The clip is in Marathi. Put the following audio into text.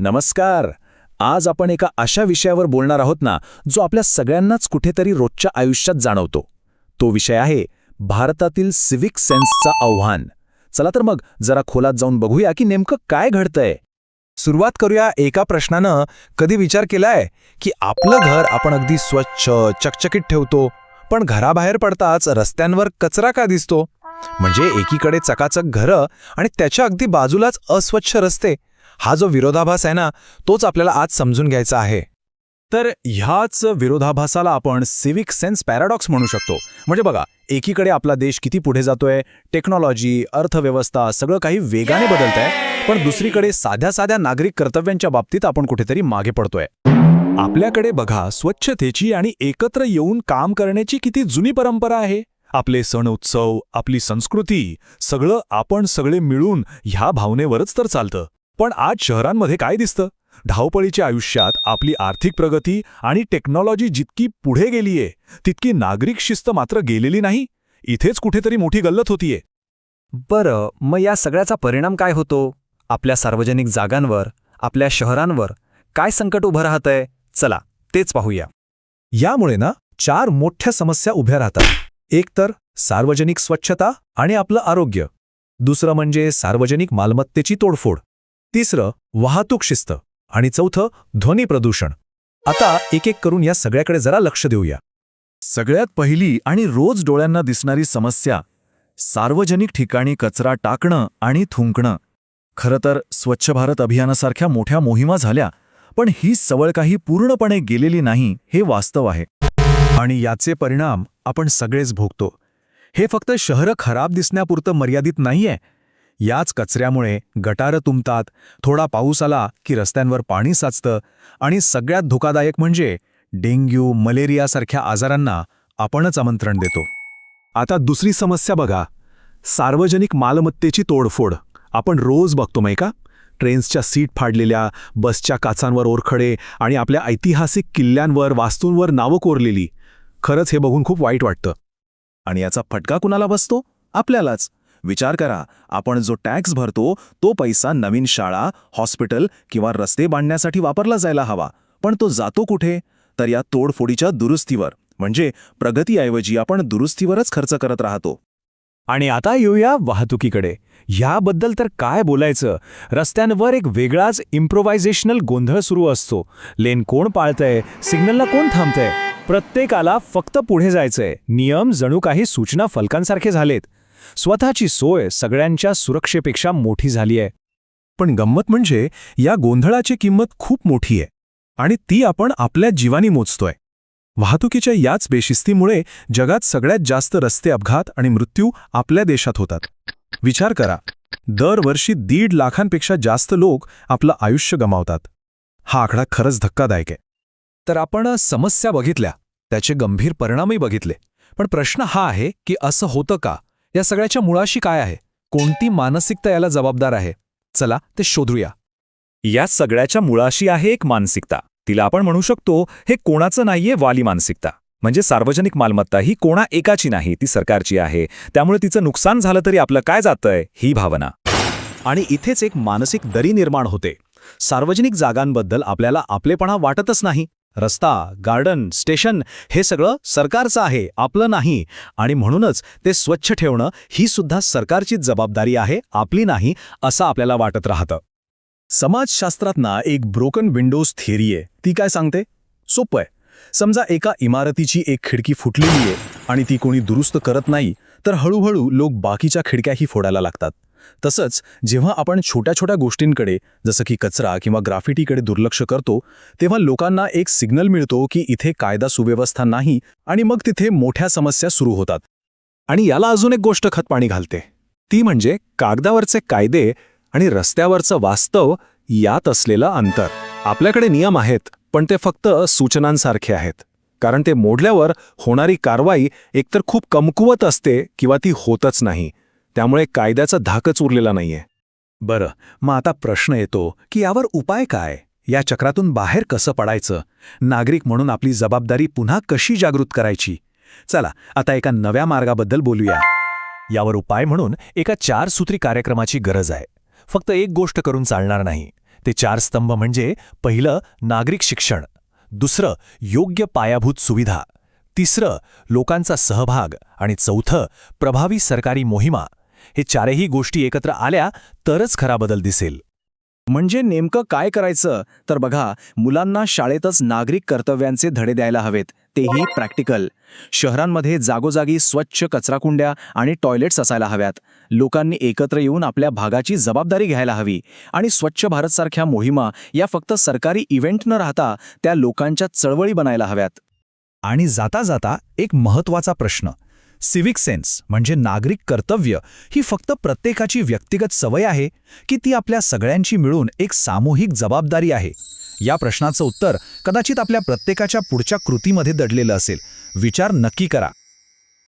नमस्कार. आज आपण एका अशा विषयावर बोलणार आहोत ना जो आपल्या सगळ्यांनाच कुठेतरी रोजच्या आयुष्यात जाणवतो. तो विषय आहे भारतातील सिव्हिक सेन्सचा आव्हान. चला तर मग जरा खोलात जाऊन बघूया की नेमकं काय घडतंय. सुरुवात करूया एका प्रश्नानं. कधी विचार केलाय की आपलं घर आपण अगदी स्वच्छ चकचकीत ठेवतो पण घराबाहेर पडताच रस्त्यांवर कचरा का दिसतो? म्हणजे एकीकडे चकाचक घरं आणि त्याच्या अगदी बाजूलाच अस्वच्छ रस्ते. हा जो विरोधाभास आहे ना तोच आपल्याला आज समजून घ्यायचा आहे. तर ह्याच विरोधाभासाला आपण सिव्हिक सेन्स पॅराडॉक्स म्हणू शकतो. म्हणजे बघा एकीकडे आपला देश किती पुढे जातोय टेक्नॉलॉजी अर्थव्यवस्था सगळं काही वेगाने बदलतंय पण दुसरीकडे साध्या साध्या नागरिक कर्तव्यांच्या बाबतीत आपण कुठेतरी मागे पडतोय. आपल्याकडे बघा स्वच्छतेची आणि एकत्र येऊन काम करण्याची किती जुनी परंपरा आहे. आपले सण उत्सव आपली संस्कृती सगळं आपण सगळे मिळून ह्या भावनेवरच तर चालतं. पण आज शहरांमध्ये काय दिसतं? धावपळीच्या आयुष्यात आपली आर्थिक प्रगती आणि टेक्नॉलॉजी जितकी पुढे गेलीये तितकी नागरिक शिस्त मात्र गेलेली नाही. इथेच कुठेतरी मोठी गल्लत होतीये. बरं मग या सगळ्याचा परिणाम काय होतो? आपल्या सार्वजनिक जागांवर आपल्या शहरांवर काय संकट उभं राहतंय? चला तेच पाहूया. यामुळे ना चार मोठ्या समस्या उभ्या राहतात. एक तर सार्वजनिक स्वच्छता आणि आपलं आरोग्य. दुसरं म्हणजे सार्वजनिक मालमत्तेची तोडफोड. तिसरं वाहतूक शिस्त. आणि चौथं ध्वनी प्रदूषण. आता एक एक करून या सगळ्याकडे जरा लक्ष देऊया. सगळ्यात पहिली आणि रोज डोळ्यांना दिसणारी समस्या सार्वजनिक ठिकाणी कचरा टाकणं आणि थुंकणं. खरं तर स्वच्छ भारत अभियानासारख्या मोठ्या मोहिमा झाल्या पण ही सवळ काही पूर्णपणे गेलेली नाही हे वास्तव आहे. आणि याचे परिणाम आपण सगळेच भोगतो. हे फक्त शहरं खराब दिसण्यापुरतं मर्यादित नाहीये याच कचऱ्यामुळे गटारं तुंबतात. थोडा पाऊस आला की रस्त्यांवर पाणी साचतं आणि सगळ्यात धोकादायक म्हणजे डेंग्यू मलेरियासारख्या आजारांना आपणच आमंत्रण देतो. आता दुसरी समस्या बघा. सार्वजनिक मालमत्तेची तोडफोड. आपण रोज बघतो माही का? ट्रेन्सच्या सीट फाडलेल्या बसच्या काचांवर ओरखडे आणि आपल्या ऐतिहासिक किल्ल्यांवर वास्तूंवर नावं कोरलेली. खरंच हे बघून खूप वाईट वाटतं. आणि याचा फटका कुणाला बसतो? आपल्यालाच. विचार करा आपण जो टॅक्स भरतो तो पैसा नवीन शाळा हॉस्पिटल किंवा रस्ते बांधण्यासाठी वापरला जायला हवा. पण तो जातो कुठे? तर या तोडफोडीच्या दुरुस्तीवर. म्हणजे प्रगतीऐवजी आपण दुरुस्तीवरच खर्च करत राहतो. आणि आता येऊया वाहतुकीकडे. ह्याबद्दल तर काय बोलायचं? रस्त्यांवर एक वेगळाच इम्प्रोव्हायझेशनल गोंधळ सुरू असतो. लेन कोण पाळतंय? सिग्नलला कोण थांबतंय? प्रत्येकाला फक्त पुढे जायचंय. नियम जणू काही सूचना फलकांसारखे झालेत. स्वतःची सोय सगळ्यांच्या सुरक्षेपेक्षा मोठी झाली आहे. पण गंमत म्हणजे या गोंधळाची किंमत खूप मोठी आहे आणि ती आपण आपल्या जीवानी मोजतोय. वाहतुकीच्या याच बेशिस्तीमुळे जगात सगळ्यात जास्त रस्ते अपघात आणि मृत्यू आपल्या देशात होतात. विचार करा दरवर्षी दीड लाखांपेक्षा जास्त लोक आपलं आयुष्य गमावतात. हा आकडा खरंच धक्कादायक आहे. तर आपण समस्या बघितल्या त्याचे गंभीर परिणामही बघितले पण प्रश्न हा आहे की असं होतं का? या सगळ्याच्या मुळाशी काय आहे? कोणती मानसिकता याला जबाबदार आहे? चला ते शोधूया. या सगळ्याच्या मुळाशी आहे एक मानसिकता. तिला आपण म्हणू शकतो हे कोणाचं नाहीये वाली मानसिकता. म्हणजे सार्वजनिक मालमत्ता ही कोणा एकाची नाही ती सरकारची आहे. त्यामुळे तिचं नुकसान झालं तरी आपलं काय जातंय? ही भावना. आणि इथेच एक मानसिक दरी निर्माण होते. सार्वजनिक जागांबद्दल आपल्याला आपलेपणा वाटतच नाही. रस्ता गार्डन स्टेशन हे सगळं सरकारचं आहे आपलं नाही. आणि म्हणूनच ते स्वच्छ ठेवणं ही सुद्धा सरकारचीच जबाबदारी आहे आपली नाही असं आपल्याला वाटत राहतं. समाजशास्त्रात ना एक ब्रोकन विंडोज थिअरी आहे. ती काय सांगते? सोपं आहे. समजा एका इमारतीची एक खिडकी फुटलेली आहे आणि ती कोणी दुरुस्त करत नाही तर हळूहळू लोक बाकीच्या खिडक्याही फोडायला लागतात. तसंच जेव्हा आपण छोट्या छोट्या गोष्टींकडे जसं की कचरा किंवा ग्राफिटीकडे दुर्लक्ष करतो तेव्हा लोकांना एक सिग्नल मिळतो की इथे कायदा सुव्यवस्था नाही आणि मग तिथे मोठ्या समस्या सुरू होतात. आणि याला अजून एक गोष्ट खतपाणी घालते. ती म्हणजे कागदावरचे कायदे आणि रस्त्यावरचं वास्तव यात असलेलं अंतर. आपल्याकडे नियम आहेत पण ते फक्त सूचनांसारखे आहेत. कारण ते मोडल्यावर होणारी कारवाई एकतर खूप कमकुवत असते किंवा ती होतच नाही. त्यामुळे कायद्याचा धाकच उरलेला नाहीये. बरं मग आता प्रश्न येतो की यावर उपाय काय? या चक्रातून बाहेर कसं पडायचं? नागरिक म्हणून आपली जबाबदारी पुन्हा कशी जागृत करायची? चला आता एका नव्या मार्गाबद्दल बोलूया. यावर उपाय म्हणून एका चार सूत्री कार्यक्रमाची गरज आहे. फक्त एक गोष्ट करून चालणार नाही. ते चार स्तंभ म्हणजे पहिलं नागरिक शिक्षण. दुसरं योग्य पायाभूत सुविधा. तिसरं लोकांचा सहभाग. आणि चौथं प्रभावी सरकारी मोहिमा. हे चारही गोष्टी एकत्र आल्या तरच खरा बदल दिसेल. म्हणजे नेमकं काय करायचं? तर बघा मुलांना शाळेतच नागरिक कर्तव्यांचे धडे द्यायला हवेत तेही प्रॅक्टिकल. शहरांमध्ये जागोजागी स्वच्छ कचराकुंड्या आणि टॉयलेट्स असायला हव्यात. लोकांनी एकत्र येऊन आपल्या भागाची जबाबदारी घ्यायला हवी. आणि स्वच्छ भारतसारख्या मोहिमा या फक्त सरकारी इव्हेंट न राहता त्या लोकांच्या चळवळी बनायला हव्यात. आणि जाता जाता एक महत्त्वाचा प्रश्न. सिव्हिक सेन्स म्हणजे नागरिक कर्तव्य ही फक्त प्रत्येकाची व्यक्तिगत सवय आहे की ती आपल्या सगळ्यांची मिळून एक सामूहिक जबाबदारी आहे? या प्रश्नाचं उत्तर कदाचित आपल्या प्रत्येकाच्या पुढच्या कृतीमध्ये दडलेलं असेल. विचार नक्की करा.